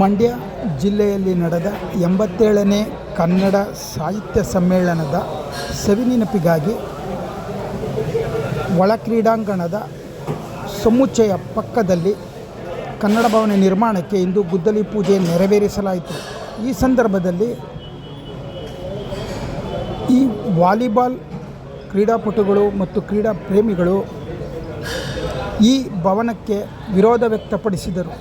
ಮಂಡ್ಯ ಜಿಲ್ಲೆಯಲ್ಲಿ ನಡೆದ ಎಂಬತ್ತೇಳನೇ ಕನ್ನಡ ಸಾಹಿತ್ಯ ಸಮ್ಮೇಳನದ ಸವಿನೆನಪಿಗಾಗಿ ಒಳ ಕ್ರೀಡಾಂಗಣದ ಸಮುಚ್ಚಯ ಪಕ್ಕದಲ್ಲಿ ಕನ್ನಡ ಭವನ ನಿರ್ಮಾಣಕ್ಕೆ ಇಂದು ಗುದ್ದಲಿ ಪೂಜೆ ನೆರವೇರಿಸಲಾಯಿತು. ಈ ಸಂದರ್ಭದಲ್ಲಿ ಈ ವಾಲಿಬಾಲ್ ಕ್ರೀಡಾಪಟುಗಳು ಮತ್ತು ಕ್ರೀಡಾ ಪ್ರೇಮಿಗಳು ಈ ಭವನಕ್ಕೆ ವಿರೋಧ ವ್ಯಕ್ತಪಡಿಸಿದರು.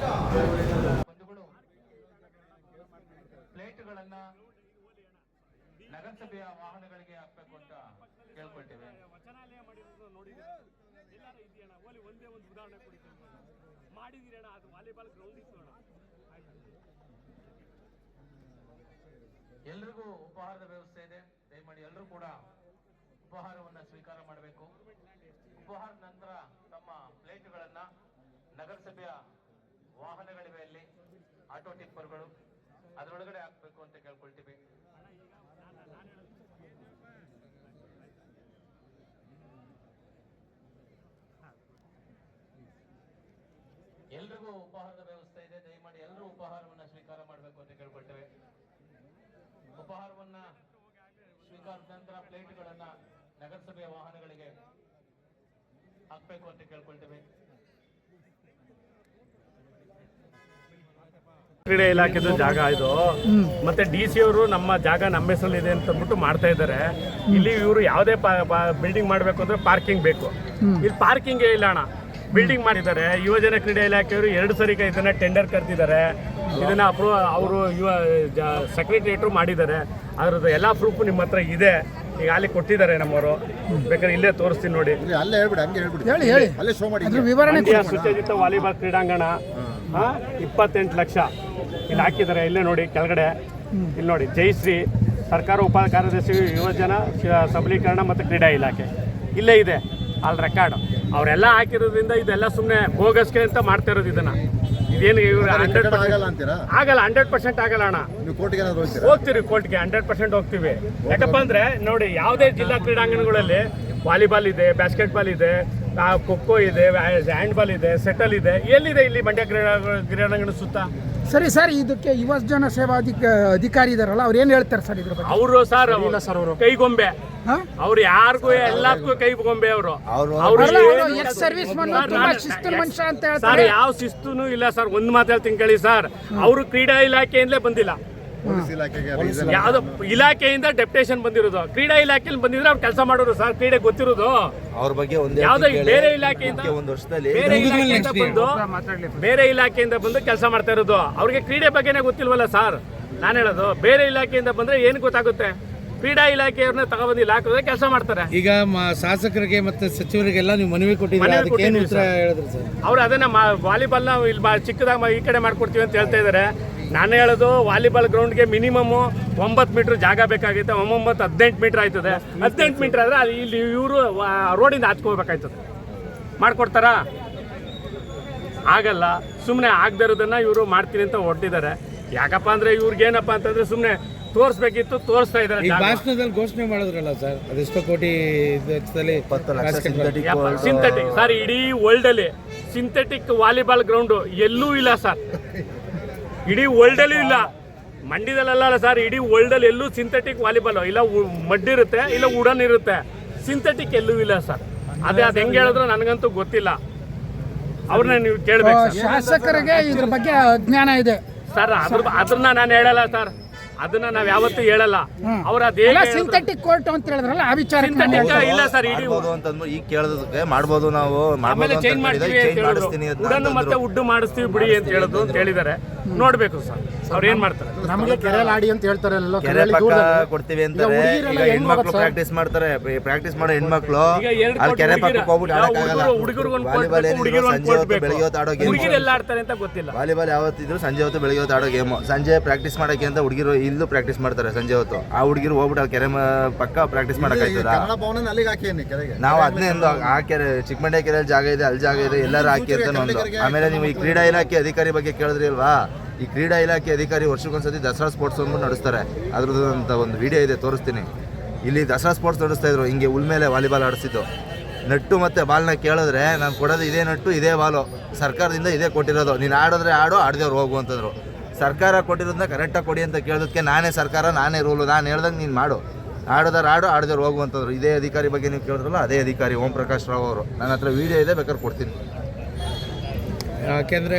ನಗರಸಭೆಯ ವಾಹನಗಳಿಗೆ ಹಾಕ್ಬೇಕು ಅಂತ ಕೇಳ್ಕೊಳ್ತೇವೆ. ವಚನಾಲಯ ಮಾಡಿರೋದು ನೋಡಿದ್ರೆ ಎಲ್ಲಾರು ಇದೆಯಣ್ಣ ಓಲಿ ಒಂದೇ ಒಂದು ಉದಾಹರಣೆ ಕೊಡ್ತೀನಿ ಮಾಡಿದ್ದೀರಣ್ಣ ಅದು ವಾಲಿಬಾಲ್ ಗ್ರೌಂಡ್ ಇತ್ತು ಅಣ್ಣ. ಎಲ್ರಿಗೂ ಉಪಹಾರದ ವ್ಯವಸ್ಥೆ ಇದೆ. ದಯಮಾಡಿ ಎಲ್ಲರೂ ಕೂಡ ಉಪಹಾರವನ್ನ ಸ್ವೀಕಾರ ಮಾಡಬೇಕು. ಉಪಹಾರದ ನಂತರ ತಮ್ಮ ಪ್ಲೇಟ್ಗಳನ್ನ ನಗರಸಭೆಯ ವಾಹನಗಳಿವೆ ಅಲ್ಲಿ ಆಟೋ ಟಿಪ್ಪರ್ಗಳು. ಅದರೊಳಗಡೆ ಹಾಕ್ಬೇಕು ಅಂತ ಕೇಳ್ಕೊಳ್ತೀವಿ. ಎಲ್ರಿಗೂ ಉಪಹಾರದ ವ್ಯವಸ್ಥೆ ಇದೆ. ದಯಮಾಡಿ ಎಲ್ಲರೂ ಉಪಹಾರವನ್ನ ಸ್ವೀಕಾರ ಮಾಡಬೇಕು ಅಂತ ಕೇಳ್ಕೊಳ್ತೇವೆ. ಉಪಹಾರವನ್ನ ಸ್ವೀಕಾರದ ನಂತರ ಪ್ಲೇಟ್ಗಳನ್ನ ನಗರಸಭೆಯ ವಾಹನಗಳಿಗೆ ಹಾಕ್ಬೇಕು ಅಂತ ಕೇಳ್ಕೊಳ್ತೇವೆ. ಕ್ರೀಡೆ ಇಲಾಖೆದು ಜಾಗ ಇದು. ಮತ್ತೆ ಡಿ ಸಿ ಅವರು ನಮ್ಮ ಜಾಗ ನಮ್ಮ ಹೆಸರಲ್ಲಿದೆ ಅಂತ ಅಂದ್ಬಿಟ್ಟು ಮಾಡ್ತಾ ಇದ್ದಾರೆ. ಇಲ್ಲಿ ಇವರು ಯಾವುದೇ ಬಿಲ್ಡಿಂಗ್ ಮಾಡಬೇಕು ಅಂದ್ರೆ ಪಾರ್ಕಿಂಗ್ ಬೇಕು. ಇಲ್ಲಿ ಪಾರ್ಕಿಂಗೇ ಇಲ್ಲ ಅಣ್ಣ. ಬಿಲ್ಡಿಂಗ್ ಮಾಡಿದ್ದಾರೆ. ಯುವಜನ ಕ್ರೀಡೆ ಇಲಾಖೆಯವರು ಎರಡು ಸರಿ ಇದನ್ನ ಟೆಂಡರ್ ಕರೆದಿದ್ದಾರೆ. ಇದನ್ನ ಅಪ್ರೂವ್ ಅವರು ಯುವ ಸೆಕ್ರೆಟರಿಯೇಟ್ರು ಮಾಡಿದ್ದಾರೆ. ಅದ್ರದ್ದು ಎಲ್ಲ ಪ್ರೂಫ್ ನಿಮ್ಮ ಹತ್ರ ಇದೆ. ಈಗ ಅಲ್ಲಿ ಕೊಟ್ಟಿದ್ದಾರೆ ನಮ್ಮವರು. ಬೇಕಾದ್ರೆ ಇಲ್ಲೇ ತೋರಿಸ್ತೀನಿ ನೋಡಿ. ಅಲ್ಲೇ ಹೇಳ್ಬಿಡಿ ಹಂಗೆ ಹೇಳ್ಬಿಡಿ. ಹೇಳಿ ಹೇಳಿ. ಅಲ್ಲೇ ಶೋ ಮಾಡಿ. ಅದ್ರ ವಿವರಣೆ ಮಂಡ್ಯ ವಾಲಿಬಾಲ್ ಕ್ರೀಡಾಂಗಣ ಹಾ, ಇಪ್ಪತ್ತೆಂಟು ಲಕ್ಷ. ಇಲ್ಲಿ ಹಾಕಿದ್ದಾರೆ. ಇಲ್ಲೇ ನೋಡಿ ಕೆಳಗಡೆ. ಇಲ್ಲಿ ನೋಡಿ ಜಯಶ್ರೀ ಸರ್ಕಾರ ಉಪ ಕಾರ್ಯದರ್ಶಿ ಯುವಜನ ಸಬಲೀಕರಣ ಮತ್ತು ಕ್ರೀಡಾ ಇಲಾಖೆ. ಇಲ್ಲೇ ಇದೆ ಅಲ್ಲಿ ರೆಕಾರ್ಡ್ ಅವರೆಲ್ಲ ಹಾಕಿರೋದ್ರಿಂದ ಇದೆಲ್ಲ ಸುಮ್ಮನೆ ಬೋಗಸ್ಗೆ ಅಂತ ಮಾಡ್ತಾ ಇರೋದು ಇದನ್ನ. ಇದೇನು ಇವ್ರು ಹಂಡ್ರೆಡ್ ಆಗಲ್ಲ ಅಂತೀರಾ? ಆಗಲ್ಲ ಹಂಡ್ರೆಡ್ ಪರ್ಸೆಂಟ್ ಆಗಲ್ಲ ಅಣ್ಣ. ಹೋಗ್ತೀರಿ? ಕೋರ್ಟ್ಗೆ ಹಂಡ್ರೆಡ್ ಪರ್ಸೆಂಟ್ ಹೋಗ್ತೀವಿ. ಯಾಕಪ್ಪ ಅಂದ್ರೆ ನೋಡಿ ಯಾವುದೇ ಜಿಲ್ಲಾ ಕ್ರೀಡಾಂಗಣಗಳಲ್ಲಿ ವಾಲಿಬಾಲ್ ಇದೆ ಬ್ಯಾಸ್ಕೆಟ್ಬಾಲ್ ಇದೆ ಖೋ ಖೋ ಇದೆ ಹ್ಯಾಂಡ್ಬಾಲ್ ಇದೆ ಸೆಟಲ್ ಇದೆ. ಎಲ್ಲಿದೆ ಇಲ್ಲಿ ಮಂಡ್ಯ ಕ್ರೀಡಾ ಕ್ರೀಡಾಂಗಣ ಸುತ್ತ? ಸರಿ ಸರ್ ಇದಕ್ಕೆ ಯುವ ಜನ ಸೇವಾ ಅಧಿಕ ಅಧಿಕಾರಿ ಇದಾರಲ್ಲ ಅವ್ರು ಏನು ಹೇಳ್ತಾರೆ ಸರ್ ಇದ್ರ ಬಗ್ಗೆ? ಅವರು ಸರ್ ಅವರು ಕೈಗೊಂಬೆ. ಹಾಂ? ಅವ್ರು ಯಾರಿಗೂ ಎಲ್ಲದಕ್ಕೂ ಕೈಗೊಂಬೆ ಅವರು. service man, ತುಂಬಾ ಶಿಸ್ತಿನ ಮನುಷ್ಯ ಅಂತ ಸರ್ ಹೇಳ್ತಾರೆ. ಯಾವ ಶಿಸ್ತುನು ಇಲ್ಲ ಸರ್. ಒಂದ್ ಮಾತು ಹೇಳ್ತೀನಿ ಕೇಳಿ ಸರ್. ಅವರು ಕ್ರೀಡಾ ಇಲಾಖೆಯಿಂದಲೇ ಬಂದಿಲ್ಲ. ಯಾವ್ದು ಇಲಾಖೆಯಿಂದ ಡೆಪ್ಟೇಷನ್ ಬಂದಿರೋದು. ಕ್ರೀಡಾ ಇಲಾಖೆಯಲ್ಲಿ ಬಂದಿದ್ರೆ ಅವ್ರು ಕೆಲಸ ಮಾಡೋರು ಸರ್ ಕ್ರೀಡೆ ಗೊತ್ತಿರೋದು. ಅವ್ರ ಬಗ್ಗೆ ಒಂದೇ ಯಾವ್ದೋ ಬೇರೆ ಇಲಾಖೆಯಿಂದ ಒಂದು ವರ್ಷದಲ್ಲಿ ಬೇರೆ ಇಲಾಖೆಯಿಂದ ಬಂದು ಬೇರೆ ಇಲಾಖೆಯಿಂದ ಬಂದು ಕೆಲಸ ಮಾಡ್ತಾ ಇರೋದು. ಅವ್ರಿಗೆ ಕ್ರೀಡೆ ಬಗ್ಗೆನೇ ಗೊತ್ತಿಲ್ವಲ್ಲ ಸರ್? ನಾನು ಹೇಳೋದು ಬೇರೆ ಇಲಾಖೆಯಿಂದ ಬಂದ್ರೆ ಏನು ಗೊತ್ತಾಗುತ್ತೆ? ಕ್ರೀಡಾ ಇಲಾಖೆಯವ್ರನ್ನ ತಗೊಬಂದು ಹಾಕಿದ್ರೆ ಕೆಲಸ ಮಾಡ್ತಾರೆ. ಈಗ ಶಾಸಕರಿಗೆ ಮತ್ತೆ ಸಚಿವರಿಗೆಲ್ಲ ನೀವು ಮನವಿ ಕೊಟ್ಟಿದ್ದೀರಾ? ಅದಕ್ಕೆ ಏನು ಉತ್ತರ ಹೇಳಿದ್ರಿ ಸರ್? ಅವ್ರು ಅದನ್ನ ವಾಲಿಬಾಲ್ನ ಇಲ್ಲಿ ಚಿಕ್ಕದಾಗ ಈ ಕಡೆ ಮಾಡ್ಕೊಡ್ತೀವಿ ಅಂತ ಹೇಳ್ತಾ ಇದ್ದಾರೆ ನಾನು ಹೇಳೋದು ವಾಲಿಬಾಲ್ ಗ್ರೌಂಡ್ಗೆ ಮಿನಿಮಮ್ ಒಂಬತ್ತು ಮೀಟರ್ ಜಾಗ ಬೇಕಾಗುತ್ತೆ. ಒಂಬತ್ತು ಹದಿನೆಂಟು ಮೀಟರ್ ಆಯ್ತದೆ. ಹದಿನೆಂಟು ಮೀಟರ್ ಆದರೆ ಅಲ್ಲಿ ಇಲ್ಲಿ ಇವರು ರೋಡಿಂದ ಹಾಚ್ಕೋಬೇಕಾಯ್ತದೆ ಮಾಡ್ಕೊಡ್ತಾರಾ? ಆಗಲ್ಲ. ಸುಮ್ಮನೆ ಆಗದೆ ಇರೋದನ್ನು ಇವರು ಮಾಡ್ತೀನಿ ಅಂತ ಹೊರಟಿದ್ದಾರೆ. ಯಾಕಪ್ಪ ಅಂದರೆ ಇವ್ರಿಗೇನಪ್ಪ ಅಂತಂದರೆ ಸುಮ್ಮನೆ ತೋರಿಸ್ಬೇಕಿತ್ತು ತೋರಿಸ್ತಾ ಇದ್ದಾರೆ. ಭಾಷಣದಲ್ಲಿ ಘೋಷಣೆ ಮಾಡಿದ್ರಲ್ಲ ಸರ್? ಅದೆಷ್ಟೋ ಕೋಟಿ ಸಿಂಥೆಟಿಕ್ ಸರ್ ಇಡೀ ವರ್ಲ್ಡಲ್ಲಿ ಸಿಂಥೆಟಿಕ್ ವಾಲಿಬಾಲ್ ಗ್ರೌಂಡು ಎಲ್ಲೂ ಇಲ್ಲ ಸರ್. ಇಡೀ ವರ್ಲ್ಡ್ ಅಲ್ಲೂ ಇಲ್ಲ. ಮಂಡ್ಯದಲ್ಲ ಸರ್ ಇಡೀ ವರ್ಲ್ಡಲ್ಲಿ ಎಲ್ಲೂ ಸಿಂಥೆಟಿಕ್ ವಾಲಿಬಾಲ್ ಇಲ್ಲ ಮಡ್ ಇರುತ್ತೆ ಇಲ್ಲ ಉಡನ್ ಇರುತ್ತೆ. ಸಿಂಥೆಟಿಕ್ ಎಲ್ಲೂ ಇಲ್ಲ ಸರ್ ಅದೇ ಅದು ಹೆಂಗೆ ಹೇಳಿದ್ರು ನನಗಂತೂ ಗೊತ್ತಿಲ್ಲ. ಅವ್ರನ್ನ ನೀವು ಕೇಳಬೇಕು. ಶಾಸಕರಿಗೆ ಇದ್ರ ಬಗ್ಗೆ ಜ್ಞಾನ ಇದೆ. ಸರ್ ಅದ್ರ ಅದನ್ನ ನಾನು ಹೇಳಲ್ಲ ಸರ್ ಅದನ್ನ ನಾವ್ ಯಾವತ್ತೂ ಹೇಳಲ್ಲ. ಅವ್ರ ಅದೇ ಸಿಂಥೆಟಿಕ್ ಕೋರ್ಟ್ ಅಂತ ಹೇಳಿದ್ರಲ್ಲ ಆ ವಿಚಾರ ಸಿಂಥೆಟಿಕ್ ಇಲ್ಲ ಸರ್ ಇಡೀ ಮಾಡ್ಬೋದು ಈಗ ಕೇಳೋದಕ್ಕೆ ಮಾಡ್ಬೋದು ನಾವು ಆಮೇಲೆ ಅಂತ ಚೇಂಜ್ ಮಾಡ್ತೀವಿ ಅಂತ ಚೇಂಜ್ ಹೇಳಿದ್ರು ಮತ್ತೆ. ಉಡ್ಡು ಮಾಡಿಸ್ತೀವಿ ಬಿಡಿ ಅಂತ ಹೇಳಿದ್ರು ಅಂತ ಹೇಳಿದ್ದಾರೆ. ನೋಡ್ಬೇಕು ಸರ್. ಅವ್ರು ಏನ್ ಮಾಡ್ತಾರೆ? ನಮಗೆ ಕೆರೆಯಲ್ಲಿ ಆಡಿ ಅಂತ ಹೇಳ್ತಾರೆ ಎಲ್ಲೋ ಕೆರೆ ಪಕ್ಕ ಕೊಡ್ತೀವಿ ಅಂತಾರೆ. ಈಗ ಹೆಣ್ಮಕ್ಳು ಪ್ರಾಕ್ಟೀಸ್ ಮಾಡ್ತಾರೆ. ಪ್ರಾಕ್ಟೀಸ್ ಮಾಡೋ ಹೆಣ್ಮಕ್ಳು ಈಗ ಎರಡು ಅಲ್ಲಿ ಕೆರೆ ಪಕ್ಕಕ್ಕೆ ಹೋಗ್ಬಿಟ್ಟು ಆಡಕ್ಕಾಗಲ್ಲ. ಹುಡುಗರು ಒಂದು ವಾಲಿಬಾಲ್ ಏನಿದ್ರು ಸಂಜೆ ಹೊತ್ತು ಬೆಳಿಗ್ಗೆ ಹೊತ್ತು ಆಡೋ ಗೇಮ್. ಹುಡುಗಿರು ಎಲ್ಲ ಆಡ್ತಾರೆ ಅಂತ ಗೊತ್ತಿಲ್ಲ. ವಾಲಿಬಾಲ್ ಯಾವತ್ತಿದ್ರು ಸಂಜೆ ಹೊತ್ತು ಬೆಳಿಗ್ಗೆ ಹೊತ್ತು ಆಡೋ ಗೇಮು. ಸಂಜೆ ಪ್ರಾಕ್ಟೀಸ್ ಮಾಡಕ್ಕೆ ಅಂತ ಹುಡುಗಿರು ಇಲ್ಲೂ ಪ್ರಾಕ್ಟೀಸ್ ಮಾಡ್ತಾರೆ ಸಂಜೆ ಹೊತ್ತು. ಆ ಹುಡುಗಿರು ಹೋಗ್ಬಿಟ್ಟು ಅಲ್ಲಿ ಕೆರೆ ಮ- ಪಕ್ಕ ಪ್ರಾಕ್ಟೀಸ್ ಮಾಡಕ್ಕಾಯ್ತದ ಕನ್ನಡ ಭವನ ಅಲ್ಲಿಗೆ ಹಾಕಿ ಅನ್ನಿ ಕೆರೆಗೆ? ನಾವು ಅದನ್ನೇ ಒಂದು ಆ ಕೆರೆ ಚಿಕ್ಕಮಂಡ್ಯ ಕೆರೆಯಲ್ಲಿ ಜಾಗ ಇದೆ ಅಲ್ಲಿ ಜಾಗ ಇದೆ ಎಲ್ಲರೂ ಹಾಕಿ ಅಂತ ಒಂದು ಆಮೇಲೆ ನೀವು ಈ ಕ್ರೀಡಾ ಇಲಾಖೆ ಅಧಿಕಾರಿ ಬಗ್ಗೆ ಕೇಳಿದ್ರಿ ಅಲ್ವಾ? ಈ ಕ್ರೀಡಾ ಇಲಾಖೆ ಅಧಿಕಾರಿ ವರ್ಷಕ್ಕೊಂದ್ಸತಿ ದಸರಾ ಸ್ಪೋರ್ಟ್ಸ್ ಒಂದು ನಡೆಸ್ತಾರೆ. ಅದ್ರದ್ದು ಅಂತ ಒಂದು ವಿಡಿಯೋ ಇದೆ, ತೋರಿಸ್ತೀನಿ. ಇಲ್ಲಿ ದಸರಾ ಸ್ಪೋರ್ಟ್ಸ್ ನಡೆಸ್ತಾ ಇದ್ರು, ಹಿಂಗೆ ಉಲ್ ಮೇಲೆ ವಾಲಿಬಾಲ್ ಆಡಿಸಿದ್ದು. ನಟ್ಟು ಮತ್ತು ಬಾಲ್ನ ಕೇಳಿದ್ರೆ, ನಾನು ಕೊಡೋದು ಇದೇ ನಟ್ಟು, ಇದೇ ಬಾಲು. ಸರ್ಕಾರದಿಂದ ಇದೇ ಕೊಟ್ಟಿರೋದು. ನೀನು ಆಡಿದ್ರೆ ಆಡು ಆಡಿದವ್ರು ಹೋಗು, ಅಂತಂದರು. ಸರ್ಕಾರ ಕೊಟ್ಟಿರೋದನ್ನ ಕರೆಕ್ಟಾಗಿ ಕೊಡಿ ಅಂತ ಕೇಳೋದಕ್ಕೆ ನಾನೇ ಸರ್ಕಾರ, ನಾನೇ ರೂಲು ನಾನು ಹೇಳ್ದಂಗೆ ನೀನು ಮಾಡು. ಆಡೋದಾರು ಆಡು ಹೋಗು ಹೋಗುವಂಥದ್ದು ಇದೇ ಅಧಿಕಾರಿ ಬಗ್ಗೆ ನೀವು ಕೇಳಿದ್ರಲ್ಲ, ಅದೇ ಅಧಿಕಾರಿ ಓಂ ಪ್ರಕಾಶ್ ರಾವ್ ಅವರು. ನನ್ನ ಹತ್ರ ವೀಡಿಯೋ ಇದೆ, ಬೇಕಾದ್ರೆ ಕೊಡ್ತೀನಿ. ಯಾಕೆಂದರೆ